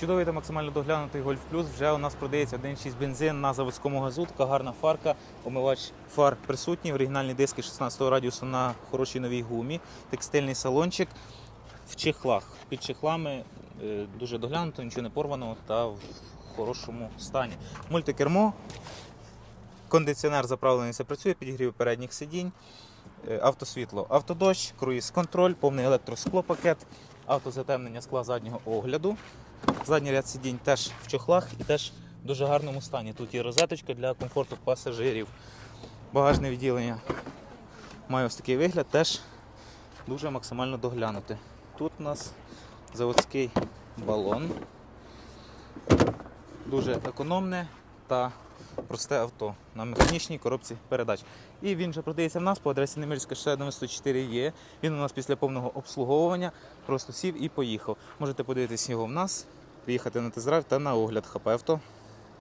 Чудовий та максимально доглянутий Golf Plus вже у нас продається 1.6 бензин на заводському газу. Така гарна фарка, омивач фар присутній, оригінальні диски 16 радіусу на хорошій новій гумі, текстильний салончик в чехлах. Під чехлами е, дуже доглянуто, нічого не порвано та в хорошому стані. Мультикермо, кондиціонер заправлений все працює, підігрів передніх сидінь, е, автосвітло, автодощ, круїз-контроль, повний електросклопакет, автозатемнення скла заднього огляду. Задній ряд сидінь теж в чохлах і теж в дуже гарному стані. Тут є розеточка для комфорту пасажирів. Багажне відділення має ось такий вигляд, теж дуже максимально доглянути. Тут у нас заводський балон. Дуже економне та просте авто на механічній коробці передач. І він вже продається в нас по адресі Немирська 94 є. Він у нас після повного обслуговування просто сів і поїхав. Можете подивитись його в нас, приїхати на тест-драйв та на огляд ХП авто.